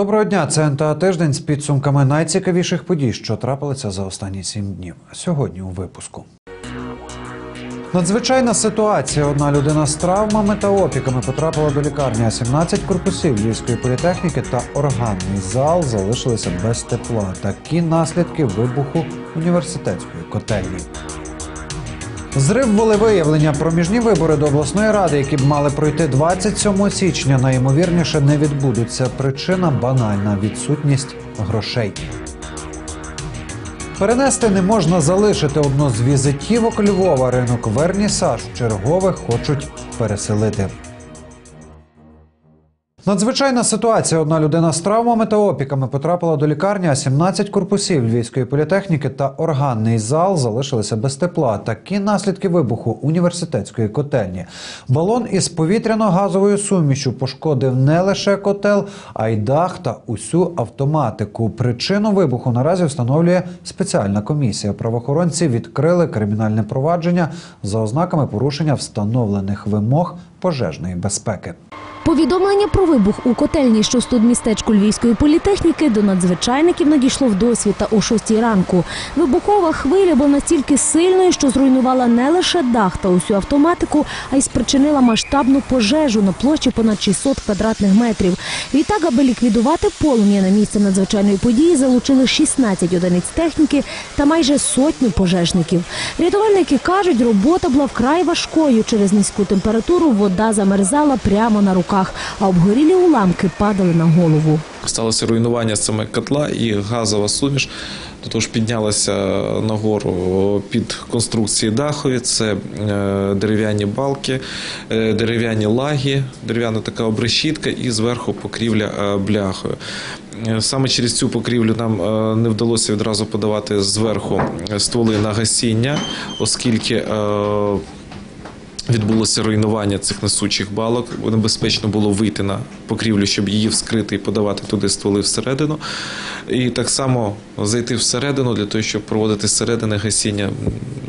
Доброго дня, це НТА тиждень з підсумками найцікавіших подій, що трапилися за останні сім днів. Сьогодні у випуску. Надзвичайна ситуація. Одна людина з травмами та опіками потрапила до лікарні, а 17 корпусів Львівської політехніки та органний зал залишилися без тепла. Такі наслідки вибуху університетської котельні. Зрив волевиявлення проміжні вибори до обласної ради, які б мали пройти 27 січня, найімовірніше не відбудуться. Причина банальна відсутність грошей. Перенести не можна залишити одну з візитівок Львова. Ринок Вернісаж чергових хочуть переселити. Надзвичайна ситуація. Одна людина з травмами та опіками потрапила до лікарні, а 17 корпусів Львівської політехніки та органний зал залишилися без тепла. Такі наслідки вибуху університетської котельні. Балон із повітряно-газовою сумішю пошкодив не лише котел, а й дах та усю автоматику. Причину вибуху наразі встановлює спеціальна комісія. Правоохоронці відкрили кримінальне провадження за ознаками порушення встановлених вимог пожежної безпеки. Повідомлення про вибух у котельні, що студмістечку Львівської політехніки, до надзвичайників надійшло в досвіта о 6 ранку. Вибухова хвиля була настільки сильною, що зруйнувала не лише дах та усю автоматику, а й спричинила масштабну пожежу на площі понад 600 квадратних метрів. Відтак, аби ліквідувати полум'я на місце надзвичайної події, залучили 16 одиниць техніки та майже сотню пожежників. Рятувальники кажуть, робота була вкрай важкою. Через низьку температуру вода замерзала прямо на руках, а обгорілі уламки падали на голову. Сталося руйнування саме котла і газова суміш. До того ж піднялася нагору під конструкції дахові. Це е, дерев'яні балки, е, дерев'яні лаги, дерев'яна така обрешітка і зверху покрівля е, бляхою. Саме через цю покрівлю нам не вдалося відразу подавати зверху стволи на гасіння, оскільки відбулося руйнування цих несучих балок. Небезпечно було вийти на покрівлю, щоб її вскрити і подавати туди стволи всередину. І так само зайти всередину для того, щоб проводити зсередини гасіння,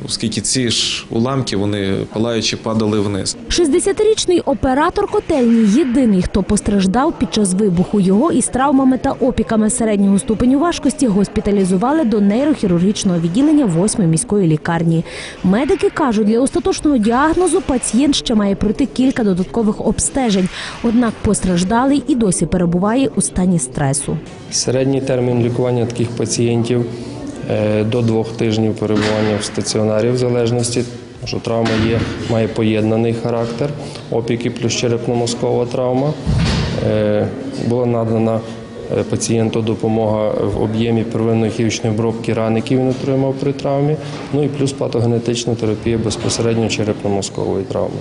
оскільки ці ж уламки вони палаючи падали вниз. 60-річний оператор котельні єдиний, хто постраждав під час вибуху. Його із травмами та опіками середнього ступеню важкості госпіталізували до нейрохірургічного відділення 8 міської лікарні. Медики кажуть, для остаточного діагнозу пацієнт ще має пройти кілька додаткових обстежень. Однак постраждалий і досі перебуває у стані стресу. Середній термін лікування таких пацієнтів е, до двох тижнів перебування в стаціонарі, в залежності, що травма є, має поєднаний характер, опіки плюс черепно-мозкова травма. Е, Була надана е, пацієнту допомога в об'ємі первинної хірургічної обробки ран, які він отримав при травмі, ну і плюс патогенетична терапія безпосередньо черепно-мозкової травми.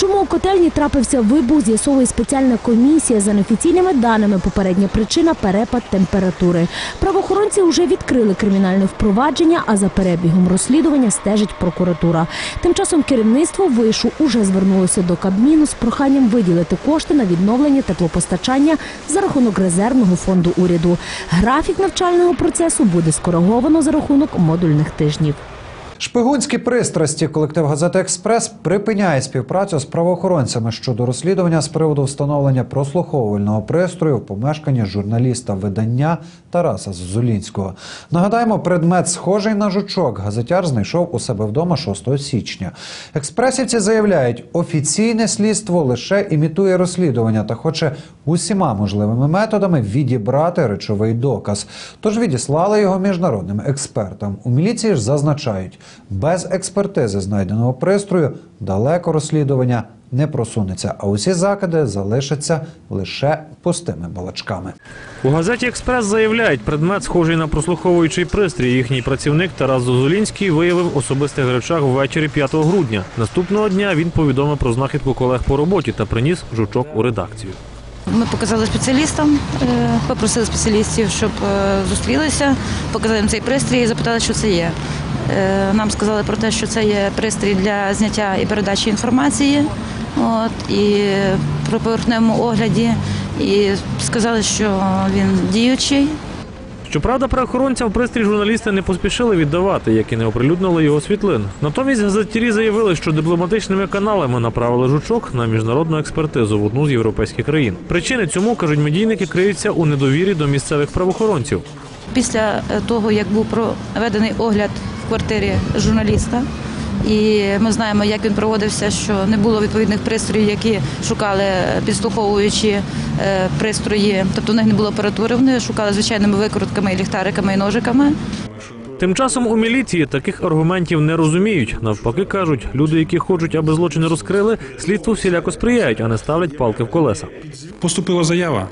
Чому у котельні трапився вибух, з'ясовує спеціальна комісія. За неофіційними даними, попередня причина перепад температури. Правоохоронці вже відкрили кримінальне впровадження, а за перебігом розслідування стежить прокуратура. Тим часом керівництво вишу уже звернулося до Кабміну з проханням виділити кошти на відновлення теплопостачання за рахунок резервного фонду уряду. Графік навчального процесу буде скориговано за рахунок модульних тижнів. Шпигунські пристрасті колектив газети Експрес припиняє співпрацю з правоохоронцями щодо розслідування з приводу встановлення прослуховувального пристрою в помешканні журналіста видання Тараса Зозулінського. Нагадаємо, предмет схожий на жучок. Газетяр знайшов у себе вдома 6 січня. Експресівці заявляють, офіційне слідство лише імітує розслідування та хоче усіма можливими методами відібрати речовий доказ. Тож відіслали його міжнародним експертам. У міліції ж зазначають, без експертизи знайденого пристрою далеко розслідування не просунеться, а усі закиди залишаться лише пустими балачками. У газеті Експрес заявляють, предмет схожий на прослуховуючий пристрій. Їхній працівник Тарас Зозулінський виявив особистих речах ввечері 5 грудня. Наступного дня він повідомив про знахідку колег по роботі та приніс жучок у редакцію. Ми показали спеціалістам, е, попросили спеціалістів, щоб е, зустрілися, показали їм цей пристрій і запитали, що це є. Е, Нам сказали про те, що це є пристрій для зняття і передачі інформації. От, і при поверхневому огляді, і сказали, що він діючий. Щоправда, правоохоронцям пристрій журналісти не поспішили віддавати, як і не оприлюднили його світлин. Натомість газетярі заявили, що дипломатичними каналами направили жучок на міжнародну експертизу в одну з європейських країн. Причини цьому кажуть медійники криються у недовірі до місцевих правоохоронців. Після е, того, як був проведений огляд в квартирі журналіста, і ми знаємо, як він проводився, що не було відповідних пристроїв, які шукали е, підслуховуючі е, пристрої, тобто у них не було апаратури, вони шукали звичайними викрутками, і ліхтариками і ножиками. Тим часом у міліції таких аргументів не розуміють. Навпаки, кажуть, люди, які хочуть, аби злочини розкрили, слідству всіляко сприяють, а не ставлять палки в колеса. Поступила заява.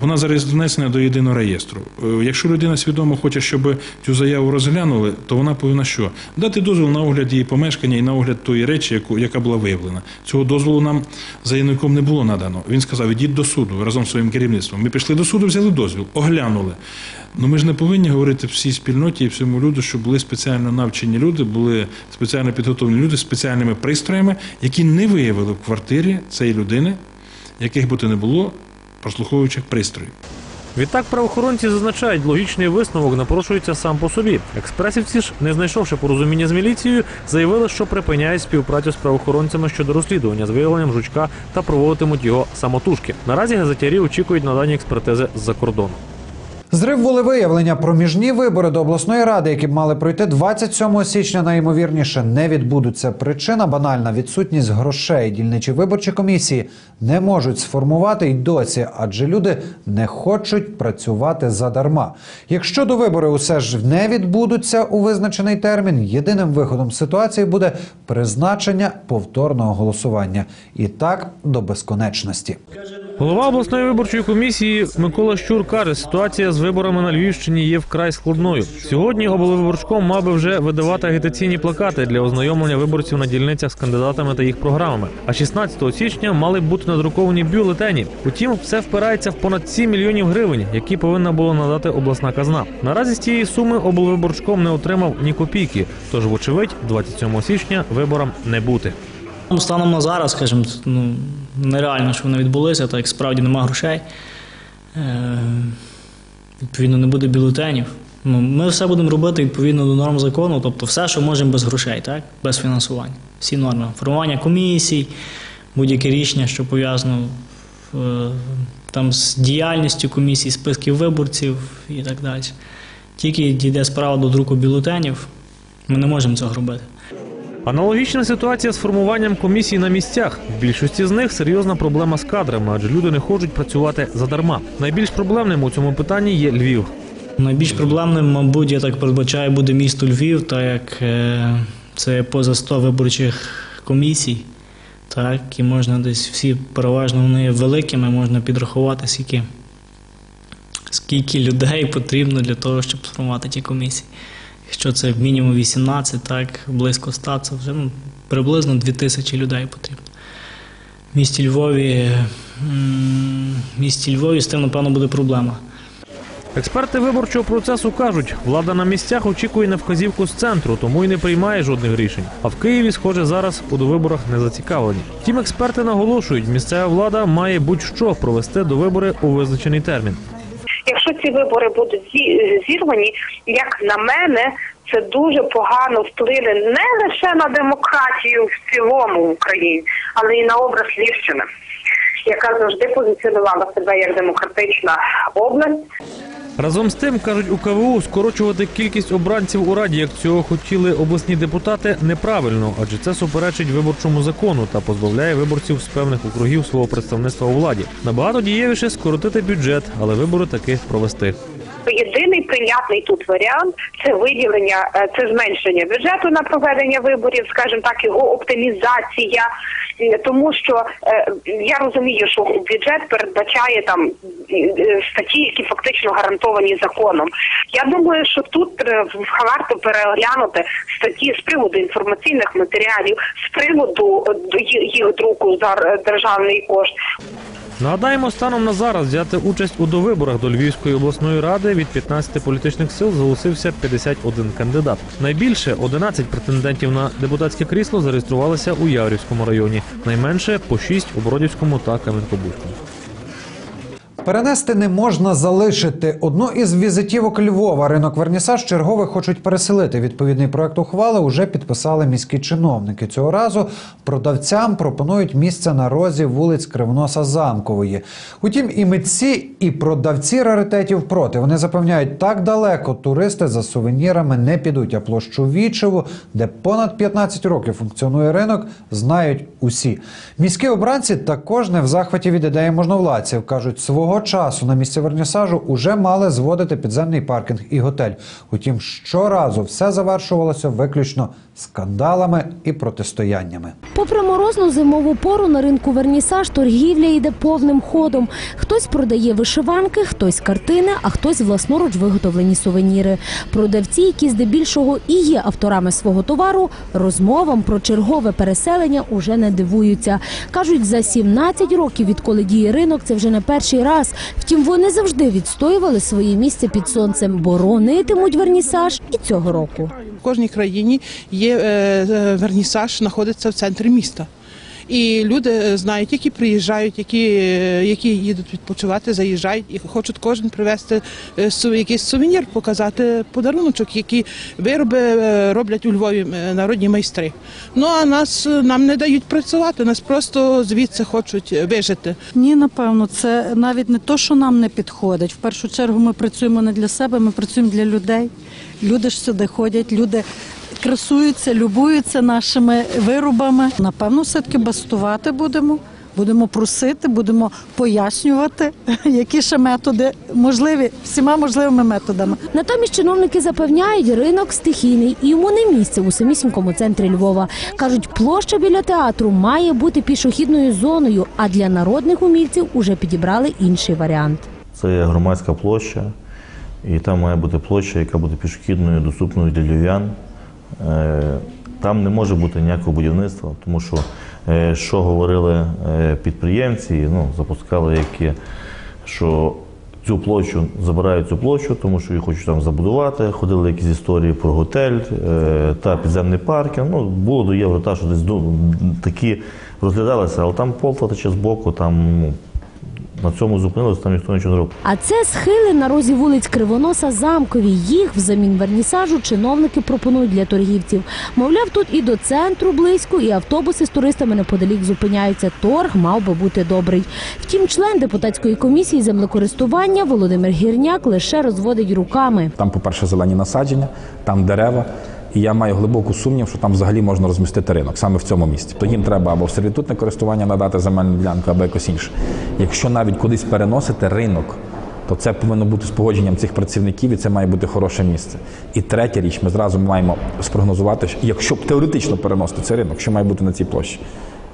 Вона зараз внесена до єдиного реєстру. Е, Якщо людина свідомо хоче, щоб цю заяву розглянули, то вона повинна що? Дати дозвіл на огляд її помешкання і на огляд тої речі, яку, яка була виявлена. Цього дозволу нам заявником не було надано. Він сказав, ідіть до суду разом з своїм керівництвом. Ми пішли до суду, взяли дозвіл, оглянули. Ну ми ж не повинні говорити всій спільноті і всьому люду, що були спеціально навчені люди, були спеціально підготовлені люди з спеціальними пристроями, які не виявили в квартирі цієї людини, яких би то не було прослуховуючих пристроїв. Відтак правоохоронці зазначають, логічний висновок напрошується сам по собі. Експресівці ж, не знайшовши порозуміння з міліцією, заявили, що припиняють співпрацю з правоохоронцями щодо розслідування з виявленням жучка та проводитимуть його самотужки. Наразі газетярі очікують надані експертизи з-за кордону. Зрив волевиявлення проміжні вибори до обласної ради, які б мали пройти 27 січня, найімовірніше не відбудуться. Причина банальна відсутність грошей. Дільничі виборчі комісії не можуть сформувати й досі, адже люди не хочуть працювати задарма. Якщо до вибори усе ж не відбудуться у визначений термін, єдиним виходом ситуації буде призначення повторного голосування. І так до безконечності. Голова обласної виборчої комісії Микола Щур каже, ситуація з виборами на Львівщині є вкрай складною. Сьогодні облвиборчком мав би вже видавати агітаційні плакати для ознайомлення виборців на дільницях з кандидатами та їх програмами. А 16 січня мали б бути надруковані бюлетені. Утім, все впирається в понад 7 мільйонів гривень, які повинна була надати обласна казна. Наразі з цієї суми облвиборчком не отримав ні копійки. Тож, вочевидь, 27 січня виборам не бути. Ну, станом на зараз, скажімо, ну, нереально, що вони відбулися, так як справді нема грошей. Відповідно, не буде бюлетенів. Ми все будемо робити відповідно до норм закону, тобто все, що можемо без грошей, так? без фінансування. Всі норми. Формування комісій, будь-яке рішення, що пов'язано е, там, з діяльністю комісій, списків виборців і так далі. Тільки дійде справа до друку бюлетенів, ми не можемо цього робити. Аналогічна ситуація з формуванням комісій на місцях. В більшості з них серйозна проблема з кадрами, адже люди не хочуть працювати задарма. Найбільш проблемним у цьому питанні є Львів. Найбільш проблемним, мабуть, я так передбачаю, буде місто Львів, так як е, це поза 100 виборчих комісій. Так, і можна десь всі переважно вони великими, можна підрахувати, скільки, скільки людей потрібно для того, щоб сформувати ті комісії. Якщо це мінімум 18, так, близько 100, це вже ну, приблизно 2000 людей потрібно. В місті Львові, в місті Львові з тим, напевно, буде проблема. Експерти виборчого процесу кажуть, влада на місцях очікує на вказівку з центру, тому й не приймає жодних рішень. А в Києві, схоже, зараз у довиборах не зацікавлені. Втім, експерти наголошують, місцева влада має будь-що провести до вибори у визначений термін. Якщо ці вибори будуть зі- зірвані, як на мене, це дуже погано вплине не лише на демократію в цілому в Україні, але й на образ Львівщини, яка завжди позиціонувала себе як демократична область. Разом з тим, кажуть, у КВУ скорочувати кількість обранців у раді, як цього хотіли обласні депутати, неправильно, адже це суперечить виборчому закону та позбавляє виборців з певних округів свого представництва у владі. Набагато дієвіше скоротити бюджет, але вибори таки провести. Єдиний прийнятний тут варіант це виділення, е, це зменшення бюджету на проведення виборів, скажімо так, його оптимізація. Тому що е, я розумію, що бюджет передбачає там е, статті, які фактично гарантовані законом. Я думаю, що тут е, варто переглянути статті з приводу інформаційних матеріалів, з приводу їх друку за державний кошт. Нагадаємо, станом на зараз взяти участь у довиборах до Львівської обласної ради від 15 політичних сил зголосився 51 кандидат. Найбільше 11 претендентів на депутатське крісло зареєструвалися у Яврівському районі, найменше по 6 у Бродівському та Кам'янкобузькому. Перенести не можна залишити. Одну із візитівок Львова ринок Вернісаж чергове хочуть переселити. Відповідний проект ухвали вже підписали міські чиновники. Цього разу продавцям пропонують місце на розі вулиць Кривноса Замкової. Утім, і митці, і продавці раритетів проти. Вони запевняють, так далеко туристи за сувенірами не підуть. А площу Вічеву, де понад 15 років функціонує ринок, знають усі. Міські обранці також не в захваті від ідеї можновладців. кажуть, свого часу на місці вернісажу уже мали зводити підземний паркінг і готель. Утім, щоразу все завершувалося виключно скандалами і протистояннями. Попри морозну зимову пору на ринку Вернісаж торгівля йде повним ходом. Хтось продає вишиванки, хтось картини, а хтось власноруч виготовлені сувеніри. Продавці, які здебільшого і є авторами свого товару, розмовам про чергове переселення уже не дивуються. кажуть, за 17 років, відколи діє ринок, це вже не перший раз. Втім, вони завжди відстоювали своє місце під сонцем, боронитимуть вернісаж і цього року. В кожній країні є е, е, вернісаж, знаходиться в центрі міста. І люди е, знають, які приїжджають, які, е, які їдуть відпочивати, заїжджають і хочуть кожен привезти е, якийсь сувенір, показати подаруночок, які вироби роблять у Львові народні майстри. Ну а нас нам не дають працювати, нас просто звідси хочуть вижити. Ні, напевно, це навіть не то, що нам не підходить. В першу чергу ми працюємо не для себе, ми працюємо для людей. Люди ж сюди ходять, люди красуються, любуються нашими виробами. Напевно, все-таки бастувати будемо. Будемо просити, будемо пояснювати, які ще методи можливі всіма можливими методами. Натомість чиновники запевняють, ринок стихійний і йому не місце у самісінькому центрі Львова. кажуть, площа біля театру має бути пішохідною зоною. А для народних умільців уже підібрали інший варіант. Це є громадська площа, і там має бути площа, яка буде пішохідною, доступною для львів'ян. Е, Там не може бути ніякого будівництва, тому що, е, що говорили е, підприємці, ну, запускали які, що цю площу забирають цю площу, тому що її хочуть там забудувати. Ходили якісь історії про готель та підземний паркінг. Ну, було до євро, та, що десь такі розглядалися, але там полта тече з боку, там ну, на цьому зупинилися, там ніхто нічого не робив. А це схили на розі вулиць Кривоноса Замкові. Їх взамін вернісажу чиновники пропонують для торгівців. Мовляв, тут і до центру близько, і автобуси з туристами неподалік зупиняються. Торг мав би бути добрий. Втім, член депутатської комісії землекористування Володимир Гірняк лише розводить руками. Там, по-перше, зелені насадження, там дерева. І я маю глибоку сумнів, що там взагалі можна розмістити ринок саме в цьому місці. То їм треба або в сервітутне користування надати земельну ділянку, або якось інше. Якщо навіть кудись переносити ринок, то це повинно бути з погодженням цих працівників, і це має бути хороше місце. І третя річ, ми зразу маємо спрогнозувати, якщо б теоретично переносити цей ринок, що має бути на цій площі.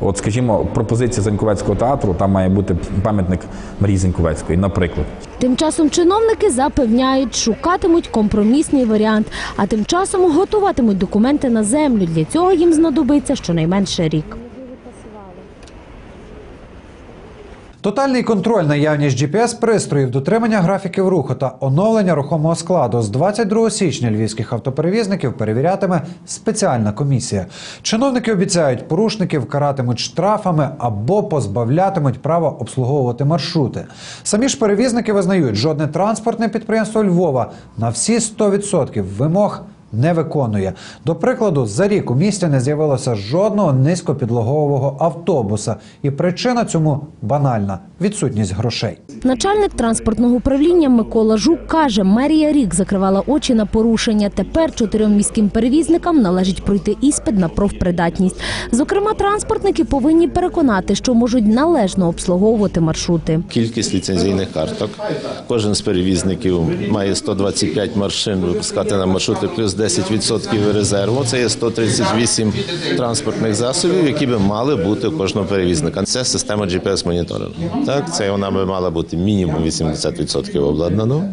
От, скажімо, пропозиція Заньковецького театру, там має бути пам'ятник Марії Заньковецької, наприклад. Тим часом чиновники запевняють, шукатимуть компромісний варіант, а тим часом готуватимуть документи на землю. Для цього їм знадобиться щонайменше рік. Тотальний контроль наявність GPS-пристроїв, дотримання графіків руху та оновлення рухомого складу з 22 січня львівських автоперевізників перевірятиме спеціальна комісія. Чиновники обіцяють, порушників каратимуть штрафами або позбавлятимуть права обслуговувати маршрути. Самі ж перевізники визнають, жодне транспортне підприємство Львова на всі 100% вимог не виконує. До прикладу, за рік у місті не з'явилося жодного низькопідлогового автобуса, і причина цьому банальна відсутність грошей. Начальник транспортного управління Микола Жук каже, мерія рік закривала очі на порушення. Тепер чотирьом міським перевізникам належить пройти іспит на профпридатність. Зокрема, транспортники повинні переконати, що можуть належно обслуговувати маршрути. Кількість ліцензійних карток. Кожен з перевізників має 125 машин випускати на маршрути плюс 10% резерву. Це є 138 транспортних засобів, які би мали бути у кожного перевізника. Це система GPS-моніторингу. Так, це вона би мала бути мінімум 80% обладнано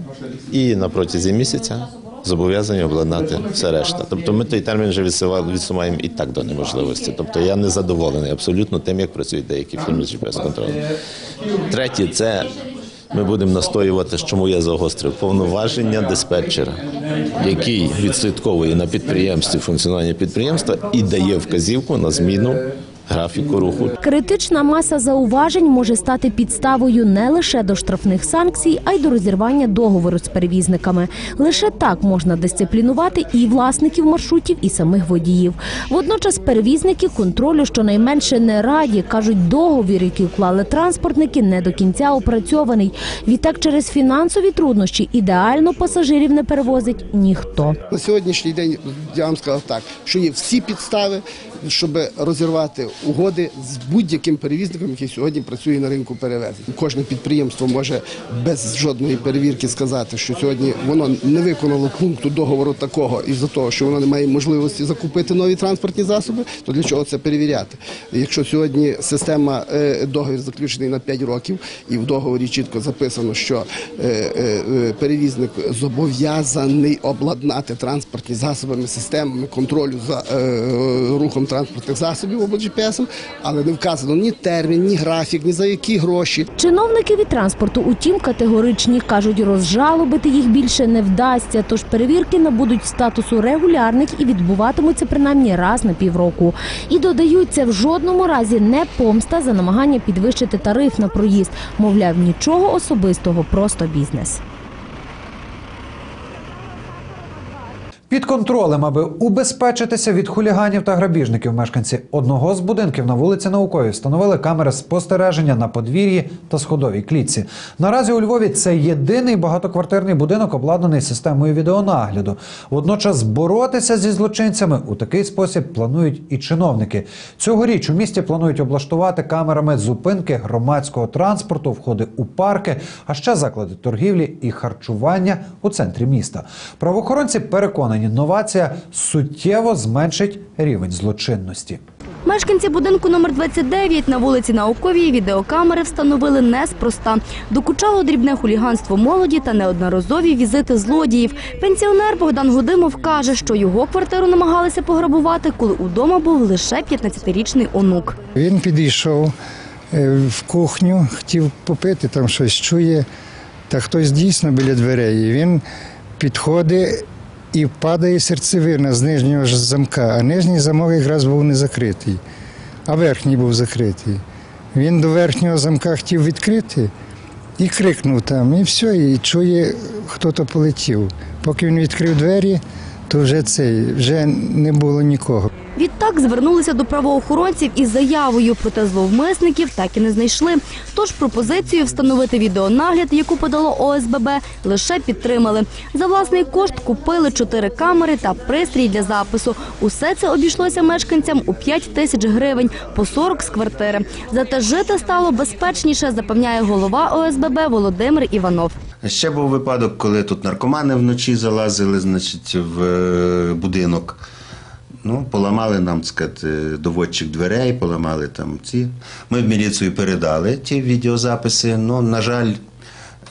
і на протязі місяця. Зобов'язані обладнати все решта. Тобто ми той термін вже відсува- відсуваємо і так до неможливості. Тобто я не задоволений абсолютно тим, як працюють деякі фірми з GPS-контролем. Третє, це ми будемо настоювати, чому я загострив повноваження диспетчера, який відслідковує на підприємстві функціонування підприємства і дає вказівку на зміну графіку руху. Критична маса зауважень може стати підставою не лише до штрафних санкцій, а й до розірвання договору з перевізниками. Лише так можна дисциплінувати і власників маршрутів, і самих водіїв. Водночас перевізники контролю щонайменше не раді. кажуть, договір, який вклали транспортники, не до кінця опрацьований. Відтак, через фінансові труднощі ідеально пасажирів не перевозить ніхто. На сьогоднішній день я вам сказав так, що є всі підстави, щоб розірвати угоди з будь-яким перевізником, який сьогодні працює на ринку перевезень. Кожне підприємство може без жодної перевірки сказати, що сьогодні воно не виконало пункту договору такого із-за того, що воно не має можливості закупити нові транспортні засоби. То для чого це перевіряти? Якщо сьогодні система е, договір заключений на 5 років, і в договорі чітко записано, що е, е, перевізник зобов'язаний обладнати транспортні засобами, системами контролю за рухом транспортних засобів або GPS, але не вказано ні термін, ні графік, ні за які гроші. Чиновники від транспорту, утім, категоричні кажуть, розжалобити їх більше не вдасться. Тож перевірки набудуть статусу регулярних і відбуватимуться принаймні раз на півроку. І додають, це в жодному разі не помста за намагання підвищити тариф на проїзд. Мовляв, нічого особистого, просто бізнес. Під контролем, аби убезпечитися від хуліганів та грабіжників, мешканці одного з будинків на вулиці Науковій встановили камери спостереження на подвір'ї та сходовій клітці. Наразі у Львові це єдиний багатоквартирний будинок, обладнаний системою відеонагляду. Водночас боротися зі злочинцями у такий спосіб планують і чиновники. Цьогоріч у місті планують облаштувати камерами зупинки громадського транспорту, входи у парки, а ще заклади торгівлі і харчування у центрі міста. Правоохоронці переконані, новація суттєво зменшить рівень злочинності. Мешканці будинку номер 29 на вулиці Науковій відеокамери встановили неспроста. Докучало дрібне хуліганство молоді та неодноразові візити злодіїв. Пенсіонер Богдан Гудимов каже, що його квартиру намагалися пограбувати, коли удома був лише 15-річний онук. Він підійшов е, в кухню, хотів попити, там щось чує, та хтось дійсно біля дверей. Він підходить і падає серцевина з нижнього ж замка, а нижній замок якраз був не закритий, а верхній був закритий. Він до верхнього замка хотів відкрити і крикнув там, і все, і чує, хто-то полетів. Поки він відкрив двері, то вже цей, вже не було нікого. Відтак звернулися до правоохоронців із заявою, проте зловмисників так і не знайшли. Тож пропозицію встановити відеонагляд, яку подало ОСББ, лише підтримали. За власний кошт купили чотири камери та пристрій для запису. Усе це обійшлося мешканцям у 5 тисяч гривень по 40 з квартири. Зате жити стало безпечніше, запевняє голова ОСББ Володимир Іванов. Ще був випадок, коли тут наркомани вночі залазили, значить, в е, будинок. Ну, поламали нам, сказати, доводчик дверей, поламали там ці. Ми в міліцію передали ті відеозаписи. Ну, на жаль,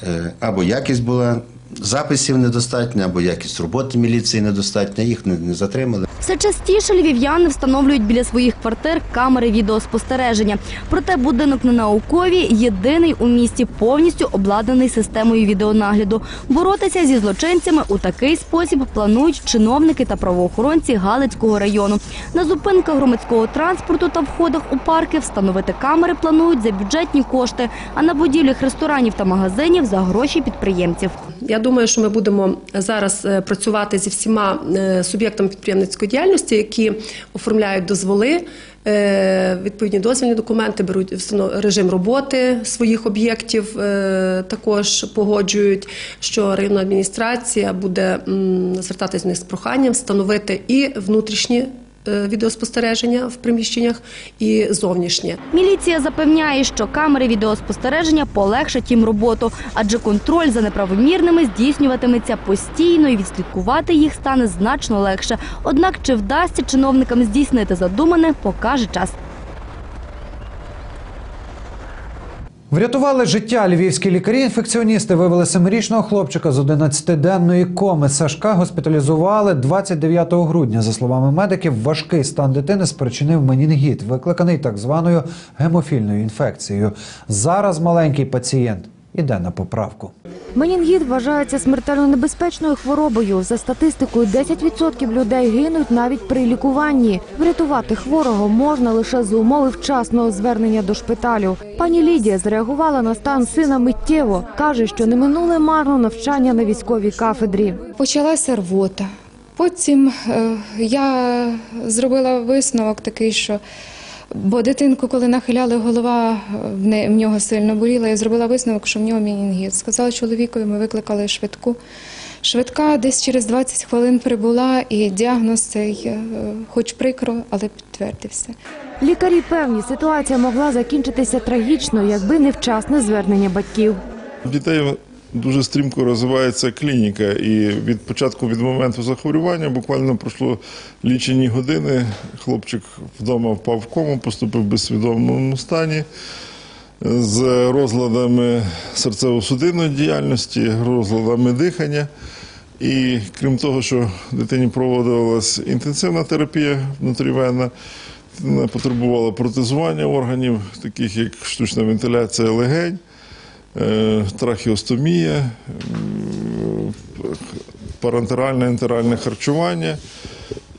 е, або якість була записів недостатня, або якість роботи міліції недостатня, їх не, не затримали. Все частіше львів'яни встановлюють біля своїх квартир камери відеоспостереження. Проте будинок на науковій єдиний у місті повністю обладнаний системою відеонагляду. Боротися зі злочинцями у такий спосіб планують чиновники та правоохоронці Галицького району. На зупинках громадського транспорту та входах у парки встановити камери планують за бюджетні кошти, а на будівлях ресторанів та магазинів за гроші підприємців. Я думаю, що ми будемо зараз е, працювати зі всіма е, суб'єктами підприємницької діяльності, які оформляють дозволи. е, Відповідні дозвільні документи беруть режим роботи своїх об'єктів, також погоджують, що районна адміністрація буде звертатись до них з проханням встановити і внутрішні відеоспостереження в приміщеннях, і зовнішнє. Міліція запевняє, що камери відеоспостереження полегшать їм роботу, адже контроль за неправомірними здійснюватиметься постійно і відслідкувати їх стане значно легше. Однак чи вдасться чиновникам здійснити задумане, покаже час. Врятували життя львівські лікарі-інфекціоністи. Вивели семирічного хлопчика з 11-денної коми. Сашка госпіталізували 29 грудня. За словами медиків, важкий стан дитини спричинив менінгіт, викликаний так званою гемофільною інфекцією. Зараз маленький пацієнт іде на поправку. Менінгіт вважається смертельно небезпечною хворобою. За статистикою, 10% людей гинуть навіть при лікуванні. Врятувати хворого можна лише за умови вчасного звернення до шпиталю. Пані Лідія зреагувала на стан сина миттєво. каже, що не минуле марно навчання на військовій кафедрі. Почалася рвота. Потім е, я зробила висновок такий, що бо дитинку, коли нахиляли голова, е, в, не, в нього сильно боліла, я зробила висновок, що в нього мінінгіт. Сказала чоловікові, ми викликали швидку. Швидка десь через 20 хвилин прибула, і діагноз цей, е, хоч прикро, але підтвердився. Лікарі певні, ситуація могла закінчитися трагічно, якби не вчасне звернення батьків. Дітей дуже стрімко розвивається клініка, і від початку від моменту захворювання буквально пройшло лічені години. Хлопчик вдома впав в кому, поступив в безсвідомому стані з розладами серцево-судинної діяльності, розладами дихання. І крім того, що дитині проводилась інтенсивна терапія внутрівенна, потребувала протезування органів, таких як штучна вентиляція легень, е, трахеостомія, м, парентеральне ентеральне харчування,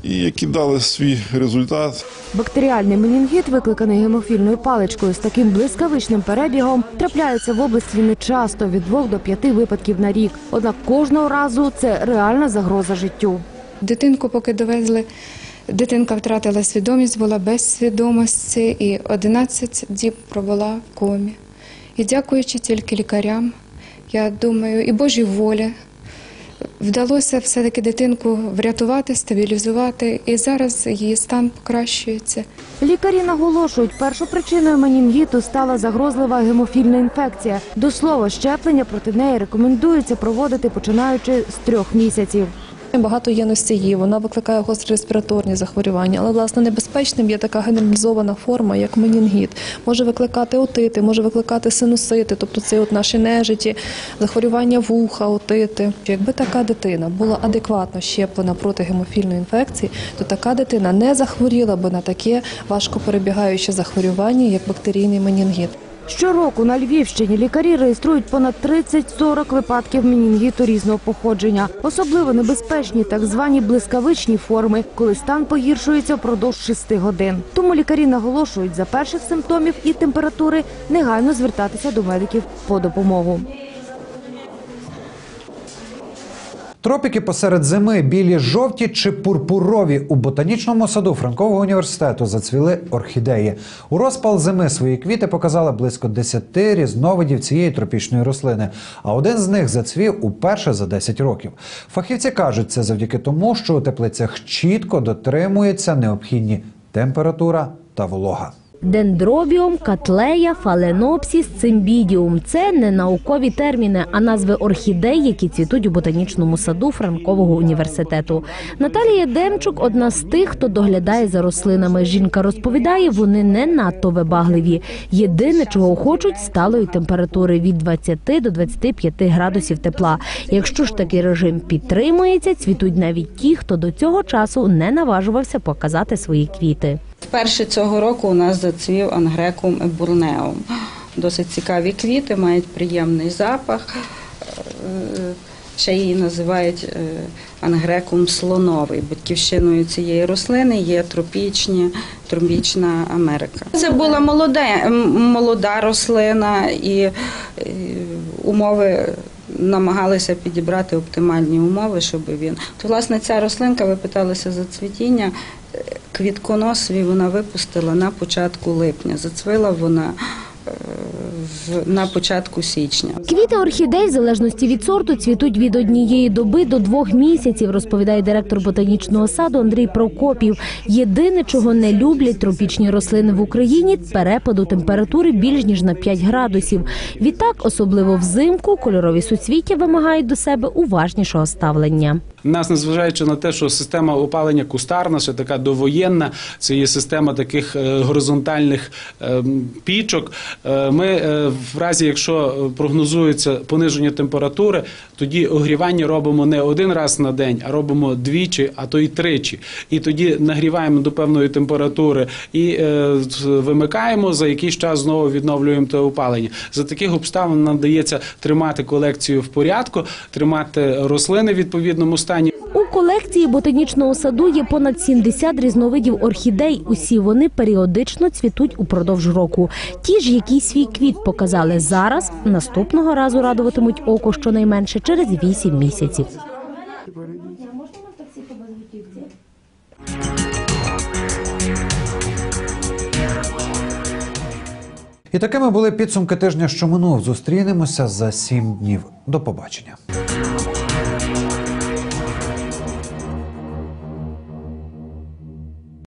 і які дали свій результат. Бактеріальний менінгіт, викликаний гемофільною паличкою з таким блискавичним перебігом, трапляється в області нечасто від 2 до 5 випадків на рік. Однак кожного разу це реальна загроза життю. Дитинку, поки довезли, дитинка втратила свідомість, була без свідомості і 11 діб провела в комі. І дякуючи тільки лікарям, я думаю, і Божій волі, вдалося все-таки дитинку врятувати, стабілізувати, і зараз її стан покращується. Лікарі наголошують, першопричиною менінгіту стала загрозлива гемофільна інфекція. До слова, щеплення проти неї рекомендується проводити починаючи з трьох місяців. Багато є носіїв, вона викликає гострі респіраторні захворювання, але власне небезпечним є така генералізована форма, як менінгіт. Може викликати отити, може викликати синусити, тобто це от наші нежиті, захворювання вуха, отити. Якби така дитина була адекватно щеплена проти гемофільної інфекції, то така дитина не захворіла би на таке важко перебігаюче захворювання, як бактерійний менінгіт. Щороку на Львівщині лікарі реєструють понад 30-40 випадків менінгіту різного походження. Особливо небезпечні так звані блискавичні форми, коли стан погіршується впродовж 6 годин. Тому лікарі наголошують за перших симптомів і температури негайно звертатися до медиків по допомогу. Тропіки посеред зими білі жовті чи пурпурові у ботанічному саду Франкового університету зацвіли орхідеї. У розпал зими свої квіти показали близько 10 різновидів цієї тропічної рослини. А один з них зацвів уперше за 10 років. Фахівці кажуть, це завдяки тому, що у теплицях чітко дотримується необхідні температура та волога. Дендробіум, катлея, фаленопсіс, цимбідіум – це не наукові терміни, а назви орхідей, які цвітуть у ботанічному саду Франкового університету. Наталія Демчук одна з тих, хто доглядає за рослинами. Жінка розповідає, вони не надто вибагливі. Єдине, чого хочуть сталої температури від 20 до 25 градусів тепла. Якщо ж такий режим підтримується, цвітуть навіть ті, хто до цього часу не наважувався показати свої квіти. Вперше цього року у нас зацвів ангрекум бурнеум. Досить цікаві квіти, мають приємний запах. Е, Ще її називають е, ангрекум слоновий. Батьківщиною цієї рослини є тропічні, тропічна Америка. Це була молода, молода рослина і е, умови намагалися підібрати оптимальні умови, щоб він. То, власне, ця рослинка, ви питалися за цвітіння, е, квітконос свій вона випустила на початку липня. Зацвила вона е, на початку січня. Квіти орхідей, в залежності від сорту, цвітуть від однієї доби до двох місяців, розповідає директор ботанічного саду Андрій Прокопів. Єдине, чого не люблять тропічні рослини в Україні – перепаду температури більш ніж на 5 градусів. Відтак, особливо взимку, кольорові суцвіття вимагають до себе уважнішого ставлення. Нас, незважаючи на те, що система опалення кустарна, ще така довоєнна, це є система таких е, горизонтальних е, пічок. Е, Ми в разі, якщо прогнозується пониження температури, тоді огрівання робимо не один раз на день, а робимо двічі, а то й тричі. І тоді нагріваємо до певної температури і вимикаємо. За якийсь час знову відновлюємо те опалення. За таких обставин нам дається тримати колекцію в порядку, тримати рослини в відповідному стані. У колекції ботанічного саду є понад 70 різновидів орхідей. Усі вони періодично цвітуть упродовж року. Ті ж, які свій квіт показали зараз, наступного разу радуватимуть око щонайменше через 8 місяців. І такими були підсумки тижня, що минув. Зустрінемося за сім днів. До побачення.